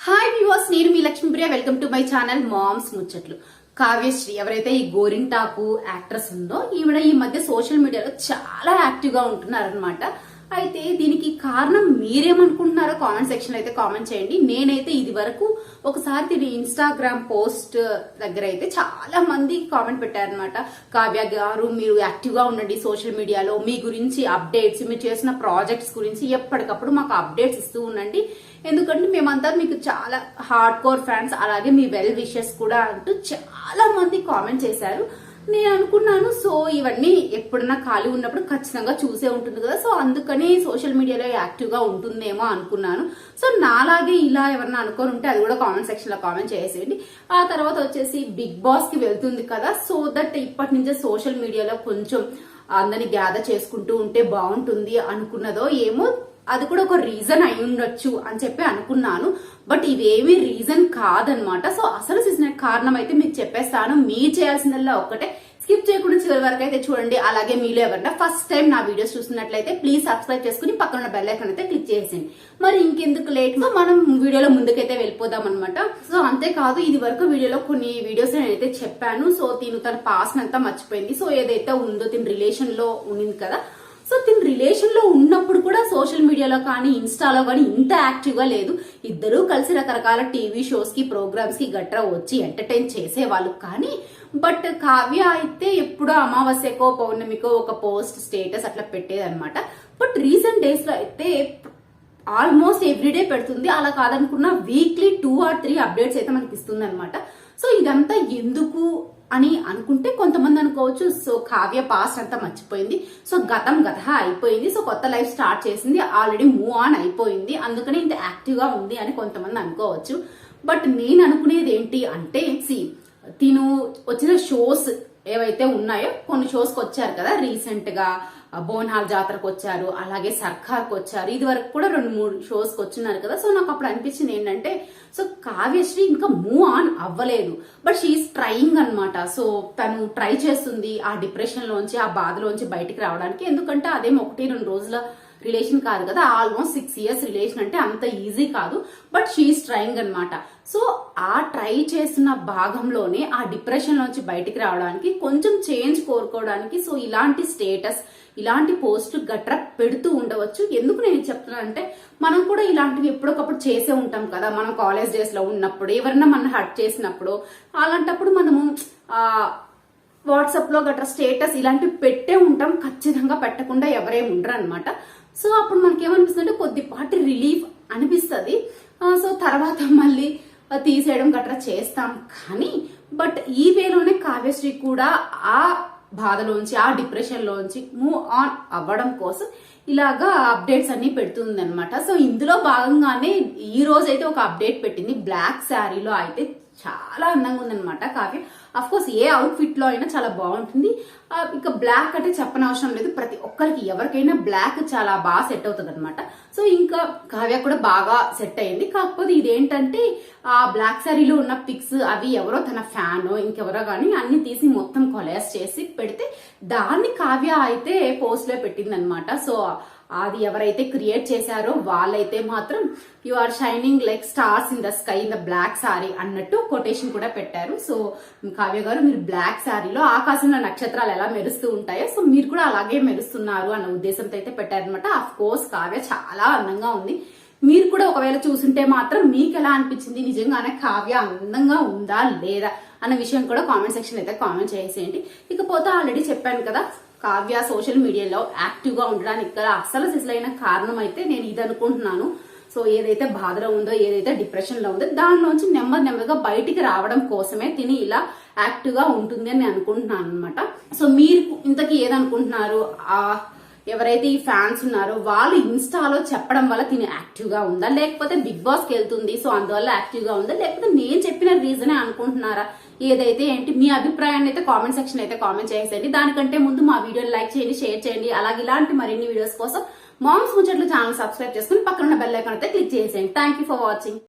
Hi viewers నేను మీ Lakshmipriya. Welcome to my channel moms ముచ్చట్లు కావ్యశ్రీ ఎవరైతే ఈ గోరింటాకు యాక్ట్రెస్ ఉందో ఈవిడ ఈ మధ్య సోషల్ మీడియాలో చాలా యాక్టివ్గా ఉంటున్నారనమాట అయితే దీనికి కారణం మీరేమనుకుంటున్నారో కామెంట్ సెక్షన్ అయితే కామెంట్ చేయండి. నేనైతే ఇది వరకు ఒకసారి దీని ఇన్స్టాగ్రామ్ పోస్ట్ దగ్గర అయితే చాలా మంది కామెంట్ పెట్టారనమాట కావ్య గారు మీరు యాక్టివ్గా ఉండండి సోషల్ మీడియాలో మీ గురించి అప్డేట్స్ మీరు చేసిన ప్రాజెక్ట్స్ గురించి ఎప్పటికప్పుడు మాకు అప్డేట్స్ ఇస్తూ ఉండండి. ఎందుకంటే మేమంతా మీకు చాలా హార్డ్ కోర్ ఫ్యాన్స్ అలాగే మీ వెల్ విషెస్ కూడా అంటూ చాలా మంది కామెంట్ చేశారు. నేను అనుకున్నాను. సో ఇవన్నీ ఎప్పుడన్నా ఖాళీ ఉన్నప్పుడు ఖచ్చితంగా చూసే ఉంటుంది కదా. సో అందుకని సోషల్ మీడియాలో యాక్టివ్గా ఉంటుందేమో అనుకున్నాను. సో నాలాగే ఇలా ఎవరన్నా అనుకొని ఉంటే అది కూడా కామెంట్ సెక్షన్లో కామెంట్ చేసేయండి. ఆ తర్వాత వచ్చేసి బిగ్ బాస్కి వెళ్తుంది కదా. సో దట్ ఇప్పటి నుంచే సోషల్ మీడియాలో కొంచెం అందరిని గ్యాదర్ చేసుకుంటూ ఉంటే బాగుంటుంది అనుకున్నదో ఏమో అది కూడా ఒక రీజన్ అయి ఉండొచ్చు అని చెప్పి అనుకున్నాను. బట్ ఇవేమీ రీజన్ కాదనమాట. సో అసలు చేసిన కారణం అయితే మీకు చెప్పేస్తాను. మీరు చేయాల్సిందల్లా ఒక్కటే. స్కిప్ చేయకుండా చివరి వరకు అయితే చూడండి. అలాగే మీలో ఎవరైనా ఫస్ట్ టైం నా వీడియోస్ చూస్తున్నట్లయితే ప్లీజ్ సబ్స్క్రైబ్ చేసుకుని పక్కన బెల్ ఐకాన్ అయితే క్లిక్ చేసేయండి. మరి ఇంకెందుకు లేట్ మనం వీడియోలో ముందుకైతే వెళ్ళిపోదాం అనమాట సో అంతేకాదు ఇది వరకు వీడియోలో కొన్ని వీడియోస్ నేనైతే చెప్పాను. సో తిను తన పాస్ అంతా మర్చిపోయింది. సో ఏదైతే ఉందో తిన రిలేషన్లో ఉండింది కదా. సో తిన్ రిలేషన్లో ఉన్నప్పుడు కూడా సోషల్ మీడియాలో కానీ ఇన్స్టాలో కానీ ఇంత యాక్టివ్గా లేదు. ఇద్దరూ కలిసి రకరకాల టీవీ షోస్కి ప్రోగ్రామ్స్కి గట్రా వచ్చి ఎంటర్టైన్ చేసేవాళ్ళు. కానీ బట్ కావ్య అయితే ఎప్పుడో అమావాస్యకో పౌర్ణమికో ఒక పోస్ట్ స్టేటస్ అట్లా పెట్టేదనమాట బట్ రీసెంట్ డేస్లో అయితే ఆల్మోస్ట్ ఎవ్రీడే పెడుతుంది. అలా కాదనుకున్న weekly two or three updates అయితే మనకి ఇస్తుంది అనమాట సో ఇదంతా ఎందుకు అని అనుకుంటే కొంతమంది అనుకోవచ్చు సో కావ్య పాస్ట్ అంతా మర్చిపోయింది. సో గతం గత అయిపోయింది. సో కొత్త లైఫ్ స్టార్ట్ చేసింది. ఆల్రెడీ మూవ్ ఆన్ అయిపోయింది. అందుకనే ఇంత యాక్టివ్గా ఉంది అని కొంతమంది అనుకోవచ్చు. బట్ నేను అనుకునేది ఏంటి అంటే సీ తిను వచ్చిన షోస్ ఏవైతే ఉన్నాయో కొన్ని షోస్కి వచ్చారు కదా రీసెంట్గా బోన్హాల్ జాతరకు వచ్చారు అలాగే సర్కార్కి వచ్చారు. ఇది వరకు కూడా రెండు మూడు షోస్కి వచ్చినారు కదా. సో నాకు అప్పుడు అనిపించింది ఏంటంటే సో కావ్యశ్రీ ఇంకా మూవ్ ఆన్ అవ్వలేదు. బట్ షీఈస్ ట్రయింగ్ అనమాట సో తను ట్రై చేస్తుంది ఆ డిప్రెషన్ లోంచి ఆ బాధలోంచి బయటికి రావడానికి. ఎందుకంటే అదేం ఒకటి రెండు రోజుల రిలేషన్ కాదు కదా ఆల్మోస్ట్ సిక్స్ ఇయర్స్ రిలేషన్ అంటే అంత ఈజీ కాదు బట్ షీఈస్ ట్రయింగ్ అనమాట సో ఆ ట్రై చేస్తున్న భాగంలోనే ఆ డిప్రెషన్ నుంచి బయటికి రావడానికి కొంచెం చేంజ్ కోరుకోవడానికి సో ఇలాంటి స్టేటస్ ఇలాంటి పోస్ట్ గట్రా పెడుతూ ఉండవచ్చు. ఎందుకు నేను చెప్తున్నానంటే మనం కూడా ఇలాంటివి ఎప్పుడొకప్పుడు చేసే ఉంటాం కదా మనం కాలేజ్ డేస్లో ఉన్నప్పుడు ఎవరన్నా మనం హర్ట్ చేసినప్పుడు అలాంటప్పుడు మనము ఆ వాట్సాప్లో గట్రా స్టేటస్ ఇలాంటివి పెట్టే ఉంటాం ఖచ్చితంగా పెట్టకుండా ఎవరేం ఉండరు అనమాట సో అప్పుడు మనకి ఏమనిపిస్తుంది అంటే కొద్దిపాటి రిలీఫ్ అనిపిస్తుంది. సో తర్వాత మళ్ళీ తీసేయడం గట్రా చేస్తాం కానీ బట్ ఈ వేలోనే కావ్యశ్రీ కూడా ఆ బాధలోంచి ఆ డిప్రెషన్లోంచి మూవ్ ఆన్ అవ్వడం కోసం ఇలాగా అప్డేట్స్ అన్ని పెడుతుంది అనమాట సో ఇందులో భాగంగానే ఈ రోజు అయితే ఒక అప్డేట్ పెట్టింది. బ్లాక్ శారీలో అయితే చాలా అందంగా ఉందనమాట కావ్య అఫ్ కోర్స్ ఏ అవుట్ఫిట్లో అయినా చాలా బాగుంటుంది. ఇంకా బ్లాక్ అంటే చెప్పనవసరం లేదు. ప్రతి ఒక్కరికి ఎవరికైనా బ్లాక్ చాలా బాగా సెట్ అవుతుంది అనమాట సో ఇంకా కావ్య కూడా బాగా సెట్ అయింది. కాకపోతే ఇదేంటంటే ఆ బ్లాక్ శారీలో ఉన్న పిక్స్ అవి ఎవరో తన ఫ్యాన్ ఇంకెవరో కానీ అన్ని తీసి మొత్తం కొలాస్ చేసి పెడితే దాన్ని కావ్య అయితే పోస్ట్లో పెట్టింది అనమాట సో అది ఎవరైతే క్రియేట్ చేశారో వాళ్ళైతే మాత్రం you are shining like stars in the sky in the black sari అన్నట్టు కొటేషన్ కూడా పెట్టారు. సో కావ్య గారు మీరు బ్లాక్ శారీలో ఆకాశంలో నక్షత్రాలు ఎలా మెరుస్తూ ఉంటాయో సో మీరు కూడా అలాగే మెరుస్తున్నారు అన్న ఉద్దేశంతో అయితే పెట్టారనమాట అఫ్ కోర్స్ కావ్య చాలా అందంగా ఉంది. మీరు కూడా ఒకవేళ చూసుంటే మాత్రం మీకు ఎలా అనిపించింది? నిజంగానే కావ్య అందంగా ఉందా లేదా? అన్న విషయం కూడా కామెంట్ సెక్షన్ అయితే కామెంట్ చేసేయండి. ఇకపోతే ఆల్రెడీ చెప్పాను కదా కావ్య సోషల్ మీడియాలో యాక్టివ్గా ఉండడానికి గల అసలు సిసలైన కారణం అయితే నేను ఇది అనుకుంటున్నాను. సో ఏదైతే బాధలో ఉందో ఏదైతే డిప్రెషన్లో ఉందో దానిలోంచి నెమ్మది నెమ్మదిగా బయటికి రావడం కోసమే తిని ఇలా యాక్టివ్గా ఉంటుంది అని నేను అనుకుంటున్నాను అనమాట సో మీరు ఇంతకీ ఏదనుకుంటున్నారు? ఆ ఎవరైతే ఈ ఫ్యాన్స్ ఉన్నారో వాళ్ళు ఇన్స్టాలో చెప్పడం వల్ల తిని యాక్టివ్గా ఉందా? లేకపోతే బిగ్ బాస్కి వెళ్తుంది సో అందువల్ల యాక్టివ్గా ఉందా? లేకపోతే నేను చెప్పిన రీజనే అనుకుంటున్నారా? ఏదైతే ఏంటి మీ అభిప్రాయాన్ని అయితే కామెంట్ సెక్షన్ అయితే కామెంట్ చేసేయండి. దానికంటే ముందు మా వీడియోని లైక్ చేయండి షేర్ చేయండి. అలాగే ఇలాంటి మరిన్ని వీడియోస్ కోసం మామ్స్ ముచ్చట్లు ఛానల్ సబ్స్క్రైబ్ చేసుకుని పక్కన ఉన్న బెల్ ఐకాన్ అయితే క్లిక్ చేసేయండి. Thank you for watching